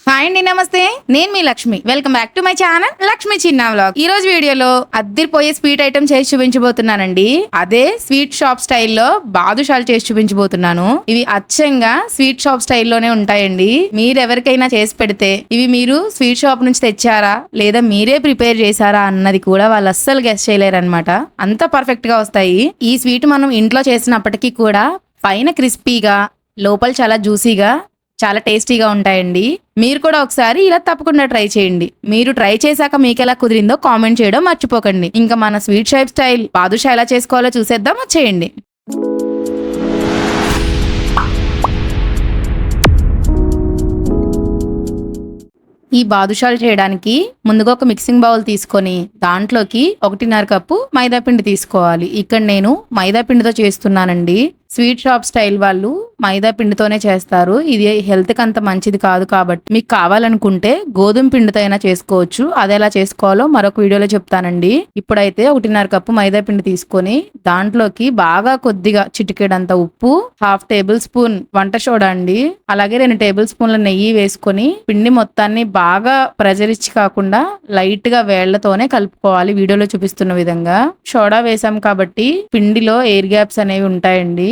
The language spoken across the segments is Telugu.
హాయ్ అండి నమస్తే. నేను మీ Lakshmi. Welcome back to my channel Lakshmi చిన్న వ్లాగ్ ఈ రోజు వీడియోలో అద్దరిపోయే స్వీట్ ఐటమ్ చేసి చూపించబోతున్నానండి. అదే స్వీట్ షాప్ స్టైల్లో బాదుషాలు చేసి చూపించబోతున్నాను. ఇవి అచ్చంగా స్వీట్ షాప్ స్టైల్లోనే ఉంటాయండి. మీరు ఎవరికైనా చేసి పెడితే ఇవి మీరు స్వీట్ షాప్ నుంచి తెచ్చారా? లేదా మీరే ప్రిపేర్ చేశారా అన్నది కూడా వాళ్ళు అస్సలు గెస్ట్ చేయలేరనమాట అంత పర్ఫెక్ట్గా వస్తాయి. ఈ స్వీట్ మనం ఇంట్లో చేసినప్పటికీ కూడా పైన క్రిస్పీగా లోపల చాలా జ్యూసీగా చాలా టేస్టీగా ఉంటాయండి. మీరు కూడా ఒకసారి ఇలా తప్పకుండా ట్రై చేయండి. మీరు ట్రై చేశాక మీకు ఎలా కుదిరిందో కామెంట్ చేయడం మర్చిపోకండి. ఇంకా మన స్వీట్ షైప్ స్టైల్ బాదుషా ఎలా చేసుకోవాలో చూసేద్దాం వచ్చేయండి. ఈ బాదుషాలు చేయడానికి ముందుగా ఒక మిక్సింగ్ బౌల్ తీసుకొని దాంట్లోకి ఒకటిన్నర కప్పు మైదాపిండి తీసుకోవాలి. ఇక్కడ నేను మైదాపిండితో చేస్తున్నానండి. స్వీట్ షాప్ స్టైల్ వాళ్ళు మైదా పిండితోనే చేస్తారు. ఇది హెల్త్కి అంత మంచిది కాదు కాబట్టి. మీకు కావాలనుకుంటే గోధుమ పిండితో అయినా చేసుకోవచ్చు. అది ఎలా చేసుకోవాలో మరొక వీడియోలో చెప్తానండి. ఇప్పుడైతే ఒకటిన్నర కప్పు మైదా పిండి తీసుకొని దాంట్లోకి బాగా కొద్దిగా చిటికేడంత ఉప్పు హాఫ్ టేబుల్ స్పూన్ వంట సోడా అండి. అలాగే రెండు టేబుల్ స్పూన్ల నెయ్యి వేసుకొని పిండి మొత్తాన్ని బాగా ప్రెజర్ ఇచ్చి కాకుండా లైట్గా వేళ్ళతోనే కలుపుకోవాలి. వీడియోలో చూపిస్తున్న విధంగా. సోడా వేసాం కాబట్టి పిండిలో ఎయిర్ గ్యాప్స్ అనేవి ఉంటాయండి.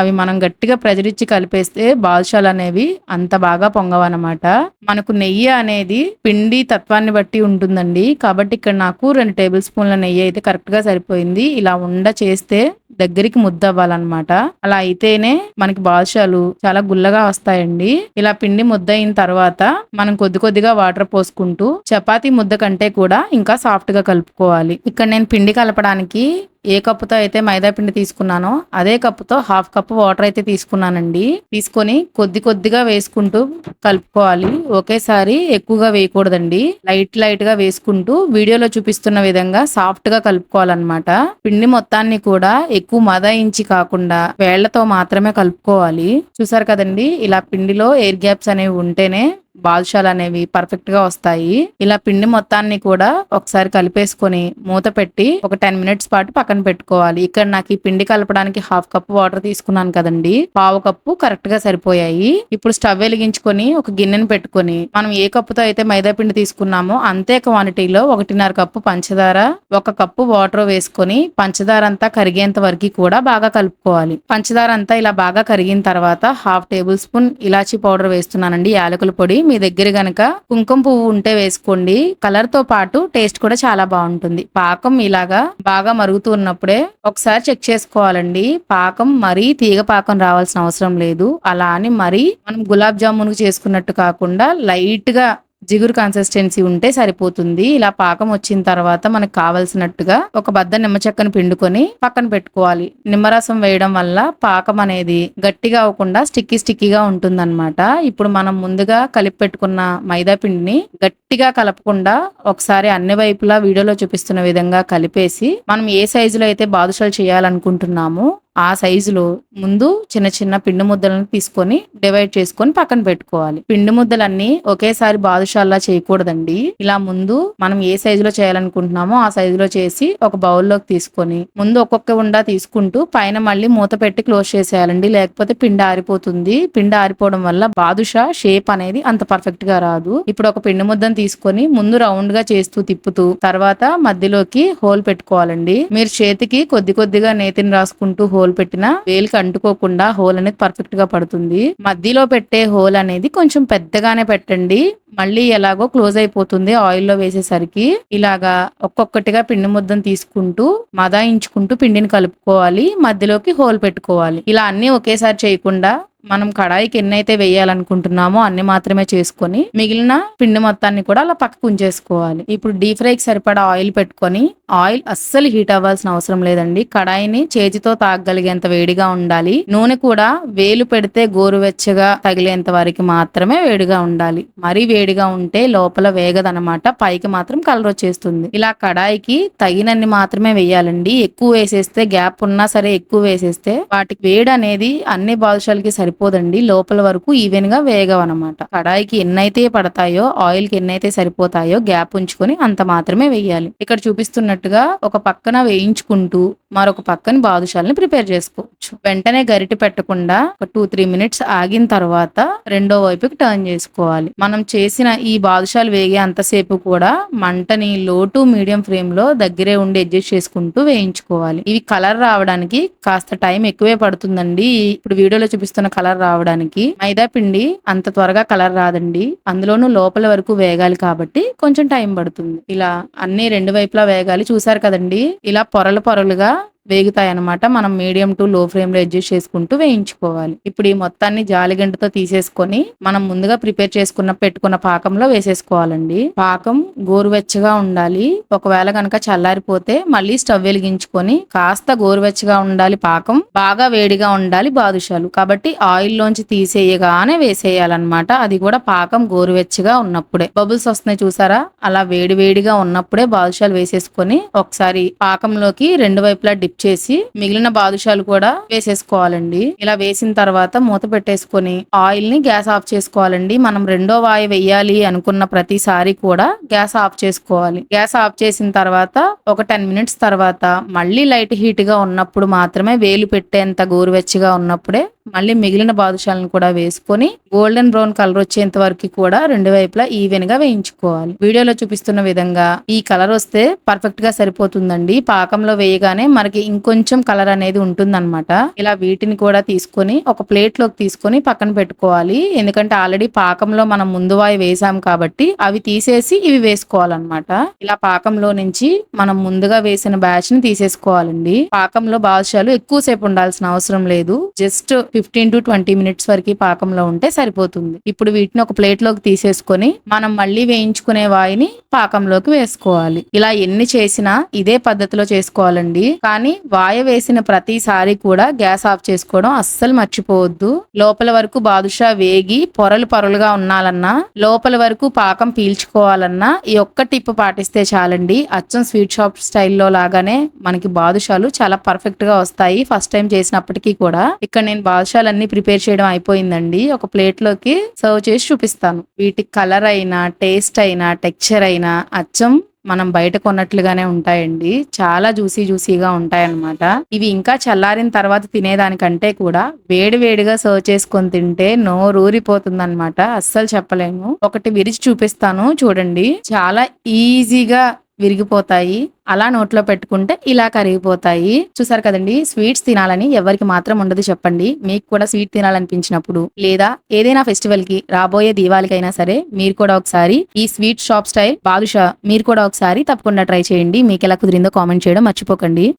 అవి మనం గట్టిగా ప్రజరిచ్చి ఇచ్చి కలిపేస్తే బాదుషాలు అనేవి అంత బాగా పొంగవన్నమాట. మనకు నెయ్యి అనేది పిండి తత్వాన్ని బట్టి ఉంటుందండి. కాబట్టి ఇక్కడ నాకు రెండు టేబుల్ స్పూన్ల నెయ్యి అయితే కరెక్ట్గా సరిపోయింది. ఇలా ఉండ చేస్తే దగ్గరికి ముద్ద అవ్వాలన్నమాట అలా అయితేనే మనకి బాదుషాలు చాలా గుల్లగా వస్తాయండి. ఇలా పిండి ముద్ద అయిన తర్వాత మనం కొద్ది కొద్దిగా వాటర్ పోసుకుంటూ చపాతీ ముద్ద కంటే కూడా ఇంకా సాఫ్ట్గా కలుపుకోవాలి. ఇక్కడ నేను పిండి కలపడానికి ఏ కప్పుతో అయితే మైదా పిండి తీసుకున్నానో అదే కప్పుతో హాఫ్ కప్ వాటర్ అయితే తీసుకున్నానండి. తీసుకొని కొద్ది కొద్దిగా వేసుకుంటూ కలుపుకోవాలి. ఒకేసారి ఎక్కువగా వేయకూడదండి. లైట్ లైట్గా వేసుకుంటూ వీడియోలో చూపిస్తున్న విధంగా సాఫ్ట్గా కలుపుకోవాలన్నమాట. పిండి మొత్తాన్ని కూడా ఎక్కువ మదాయించి కాకుండా వేళ్ళతో మాత్రమే కలుపుకోవాలి. చూసారు కదండి ఇలా పిండిలో ఎయిర్ గ్యాప్స్ అనేవి ఉంటేనే బాదుషాలు అనేవి పర్ఫెక్ట్గా వస్తాయి. ఇలా పిండి మొత్తాన్ని కూడా ఒకసారి కలిపేసుకొని మూత పెట్టి ఒక టెన్ మినిట్స్ పాటు పక్కన పెట్టుకోవాలి. ఇక్కడ నాకు ఈ పిండి కలపడానికి హాఫ్ కప్ వాటర్ తీసుకున్నాను కదండి. పావు కప్పు కరెక్ట్గా సరిపోయాయి. ఇప్పుడు స్టవ్ వెలిగించుకొని ఒక గిన్నెను పెట్టుకొని మనం ఏ కప్పుతో అయితే మైదా పిండి తీసుకున్నామో అంతే క్వాంటిటీలో ఒకటిన్నర కప్పు పంచదార ఒక కప్పు వాటర్ వేసుకొని పంచదార అంతా కరిగేంత వరకు కూడా బాగా కలుపుకోవాలి. పంచదార అంతా ఇలా బాగా కరిగిన తర్వాత హాఫ్ టేబుల్ స్పూన్ ఇలాచీ పౌడర్ వేస్తున్నానండి. యాలకుల పొడి మీ దగ్గర గనక కుంకుమ పువ్వు ఉంటే వేసుకోండి. కలర్తో పాటు టేస్ట్ కూడా చాలా బాగుంటుంది. పాకం ఇలాగా బాగా మరుగుతున్నప్పుడే ఒకసారి చెక్ చేసుకోవాలండి. పాకం మరీ తీగ పాకం రావాల్సిన అవసరం లేదు. అలా అని మరీ మనం గులాబ్ జామున్ చేసుకున్నట్టు కాకుండా లైట్గా జిగురు కన్సిస్టెన్సీ ఉంటే సరిపోతుంది. ఇలా పాకం వచ్చిన తర్వాత మనకు కావలసినట్టుగా ఒక బద్ద నిమ్మ చెక్కను పిండుకొని పక్కన పెట్టుకోవాలి. నిమ్మరసం వేయడం వల్ల పాకం అనేది గట్టిగా అవ్వకుండా స్టిక్కీ స్టిక్కీగా ఉంటుందన్నమాట. ఇప్పుడు మనం ముందుగా కలిపి పెట్టుకున్న మైదా పిండిని గట్టిగా కలపకుండా ఒకసారి అన్ని వైపులా వీడియోలో చూపిస్తున్న విధంగా కలిపేసి మనం ఏ సైజులో అయితే బాదుషాలు చేయాలనుకుంటున్నామో ఆ సైజులో ముందు చిన్న చిన్న పిండి ముద్దలను తీసుకొని డివైడ్ చేసుకొని పక్కన పెట్టుకోవాలి. పిండి ముద్దలన్నీ ఒకేసారి బాదుషాల్లా చేయకూడదండి. ఇలా ముందు మనం ఏ సైజులో చేయాలనుకుంటున్నామో ఆ సైజులో చేసి ఒక బౌల్లోకి తీసుకొని ముందు ఒక్కొక్క ఉండా తీసుకుంటూ పైన మళ్ళీ మూత పెట్టి క్లోజ్ చేసేయాలండి. లేకపోతే పిండి ఆరిపోతుంది. పిండి ఆరిపోవడం వల్ల బాదుషా షేప్ అనేది అంత పర్ఫెక్ట్గా రాదు. ఇప్పుడు ఒక పిండి ముద్దను తీసుకొని ముందు రౌండ్గా చేస్తూ తిప్పుతూ తర్వాత మధ్యలోకి హోల్ పెట్టుకోవాలండి. మీరు చేతికి కొద్ది కొద్దిగా నేతిని రాసుకుంటూ హోల్ పెట్టినా వేలికి అంటుకోకుండా హోల్ అనేది పర్ఫెక్ట్గా పడుతుంది. మధ్యలో పెట్టే హోల్ అనేది కొంచెం పెద్దగానే పెట్టండి. మళ్ళీ ఎలాగో క్లోజ్ అయిపోతుంది ఆయిల్లో వేసేసరికి. ఇలాగా ఒక్కొక్కటిగా పిండి ముద్దను తీసుకుంటూ మదాయించుకుంటూ పిండిని కలుపుకోవాలి. మధ్యలోకి హోల్ పెట్టుకోవాలి. ఇలా అన్ని ఒకేసారి చేయకుండా మనం కడాయికి ఎన్నైతే వేయాలనుకుంటున్నామో అన్ని మాత్రమే చేసుకొని మిగిలిన పిండి మొత్తాన్ని కూడా అలా పక్కకు ఉంచేసుకోవాలి. ఇప్పుడు డీప్ ఫ్రైకి సరిపడా ఆయిల్ పెట్టుకొని ఆయిల్ అస్సలు హీట్ అవ్వాల్సిన అవసరం లేదండి. కడాయిని చేతితో తాగగలిగేంత వేడిగా ఉండాలి. నూనె కూడా వేలు పెడితే గోరువెచ్చగా తగిలేంత వరకు మాత్రమే వేడిగా ఉండాలి. మరీ వేడి వేడిగా ఉంటే లోపల వేగదనమాట పైకి మాత్రం కలర్ వచ్చేస్తుంది. ఇలా కడాయికి తగినన్ని మాత్రమే వేయాలండి. ఎక్కువ వేసేస్తే గ్యాప్ ఉన్నా సరే ఎక్కువ వేసేస్తే వాటికి వేడి అనేది అన్ని బాదుషాలకి సరిపోదండి. లోపల వరకు ఈవెన్గా వేగవన్నమాట. కడాయికి ఎన్నైతే పడతాయో ఆయిల్కి ఎన్నైతే సరిపోతాయో గ్యాప్ ఉంచుకొని అంత మాత్రమే వేయాలి. ఇక్కడ చూపిస్తున్నట్టుగా ఒక పక్కన వేయించుకుంటూ మరొక పక్కన బాదుషాలని ప్రిపేర్ చేసుకోవచ్చు. వెంటనే గరిట పెట్టకుండా ఒక టూ త్రీ మినిట్స్ ఆగిన తర్వాత రెండో వైపుకి టర్న్ చేసుకోవాలి. మనం చేసి వేసిన ఈ బాదుషాలు వేగే అంతసేపు కూడా మంటని లో టు మీడియం ఫ్లేమ్లో దగ్గరే ఉండి అడ్జస్ట్ చేసుకుంటూ వేయించుకోవాలి. ఇవి కలర్ రావడానికి కాస్త టైం ఎక్కువే పడుతుందండి. ఇప్పుడు వీడియోలో చూపిస్తున్న కలర్ రావడానికి మైదా పిండి అంత త్వరగా కలర్ రాదండి. అందులోనూ లోపల వరకు వేగాలి కాబట్టి కొంచెం టైం పడుతుంది. ఇలా అన్ని రెండు వైపులా వేగాలి. చూసారు కదండి? ఇలా పొరలు పొరలుగా వేగుతాయి అన్నమాట మనం మీడియం టు లో ఫ్లేమ్లో అడ్జస్ట్ చేసుకుంటూ వేయించుకోవాలి. ఇప్పుడు ఈ మొత్తాన్ని జాలిగంటతో తీసేసుకొని మనం ముందుగా ప్రిపేర్ చేసుకున్న పెట్టుకున్న పాకంలో వేసేసుకోవాలండి. పాకం గోరువెచ్చగా ఉండాలి. ఒకవేళ కనుక చల్లారిపోతే మళ్ళీ స్టవ్ వెలిగించుకొని కాస్త గోరువెచ్చగా ఉండాలి పాకం. బాగా వేడిగా ఉండాలి బాదుషాలు. కాబట్టి ఆయిల్ లోంచి తీసేయగానే వేసేయాలన్నమాట. అది కూడా పాకం గోరువెచ్చగా ఉన్నప్పుడే. బబుల్స్ వస్తున్నాయి చూసారా? అలా వేడి వేడిగా ఉన్నప్పుడే బాదుషాలు వేసేసుకొని ఒకసారి పాకంలోకి రెండు వైపులా డిప్ చేసి మిగిలిన బాదుషాలు కూడా వేసేసుకోవాలండి. ఇలా వేసిన తర్వాత మూత పెట్టేసుకొని ఆయిల్ని గ్యాస్ ఆఫ్ చేసుకోవాలండి. మనం రెండో వాయి వెయ్యాలి అనుకున్న ప్రతిసారి కూడా గ్యాస్ ఆఫ్ చేసుకోవాలి. గ్యాస్ ఆఫ్ చేసిన తర్వాత ఒక టెన్ మినిట్స్ తర్వాత మళ్ళీ లైట్ హీట్గా ఉన్నప్పుడు మాత్రమే వేలు పెట్టేంత గోరువెచ్చగా ఉన్నప్పుడే మళ్ళీ మిగిలిన బాదుషాలను కూడా వేసుకొని గోల్డెన్ బ్రౌన్ కలర్ వచ్చేంత వరకు కూడా రెండు వైపులా ఈవెన్గా వేయించుకోవాలి. వీడియోలో చూపిస్తున్న విధంగా ఈ కలర్ వస్తే పర్ఫెక్ట్గా సరిపోతుందండి. పాకంలో వేయగానే మనకి ఇంకొంచెం కలర్ అనేది ఉంటుందన్నమాట. ఇలా వీటిని కూడా తీసుకొని ఒక ప్లేట్లోకి తీసుకొని పక్కన పెట్టుకోవాలి. ఎందుకంటే ఆల్రెడీ పాకంలో మనం ముందు వాయి వేసాం కాబట్టి అవి తీసేసి ఇవి వేసుకోవాలన్నమాట. ఇలా పాకంలో నుంచి మనం ముందుగా వేసిన బ్యాచ్ని తీసేసుకోవాలండి. పాకంలో బాదుషాలు ఎక్కువసేపు ఉండాల్సిన అవసరం లేదు. Just fifteen to twenty minutes వరకు పాకంలో ఉంటే సరిపోతుంది. ఇప్పుడు వీటిని ఒక ప్లేట్లోకి తీసేసుకొని మనం మళ్ళీ వేయించుకునే వాయిని పాకంలోకి వేసుకోవాలి. ఇలా ఎన్ని చేసినా ఇదే పద్ధతిలో చేసుకోవాలండి. కానీ వాయ వేసిన ప్రతిసారి కూడా గ్యాస్ ఆఫ్ చేసుకోవడం అస్సలు మర్చిపోవద్దు. లోపల వరకు బాదుషా వేగి పొరలు పొరలుగా ఉన్నాలన్నా లోపల వరకు పాకం పీల్చుకోవాలన్నా ఈ ఒక్క టిప్ పాటిస్తే చాలండి. అచ్చం స్వీట్ షాప్ స్టైల్లో లాగానే మనకి బాదుషాలు చాలా పర్ఫెక్ట్గా వస్తాయి. ఫస్ట్ టైం చేసినప్పటికీ కూడా. ఇక్కడ నేను బాదుషాలన్నీ ప్రిపేర్ చేయడం అయిపోయిందండి. ఒక ప్లేట్లోకి సర్వ్ చేసి చూపిస్తాను. వీటి కలర్ అయినా టేస్ట్ అయినా టెక్స్చర్ అయినా అచ్చం మనం బయట కొన్నట్లుగానే ఉంటాయండి. చాలా జ్యూసీ జ్యూసీగా ఉంటాయన్నమాట. ఇవి ఇంకా చల్లారిన తర్వాత తినేదానికంటే కూడా వేడి వేడిగా సర్వ్ చేసుకొని తింటే నోరూరిపోతుందన్నమాట అస్సలు చెప్పలేము. ఒకటి విరిచి చూపిస్తాను. చూడండి. చాలా ఈజీగా విరిగిపోతాయి. అలా నోట్లో పెట్టుకుంటే ఇలా కరిగిపోతాయి. చూసారు కదండి? స్వీట్స్ తినాలని ఎవరికి మాత్రం ఉండదు చెప్పండి. మీకు కూడా స్వీట్ తినాలనిపించినప్పుడు లేదా ఏదైనా ఫెస్టివల్కి రాబోయే దీవాళికైనా సరే మీరు కూడా ఒకసారి ఈ స్వీట్ షాప్ స్టైల్ బాదుషా మీరు కూడా ఒకసారి తప్పకుండా ట్రై చేయండి. మీకు ఎలా కుదిరిందో కామెంట్ చేయడం మర్చిపోకండి.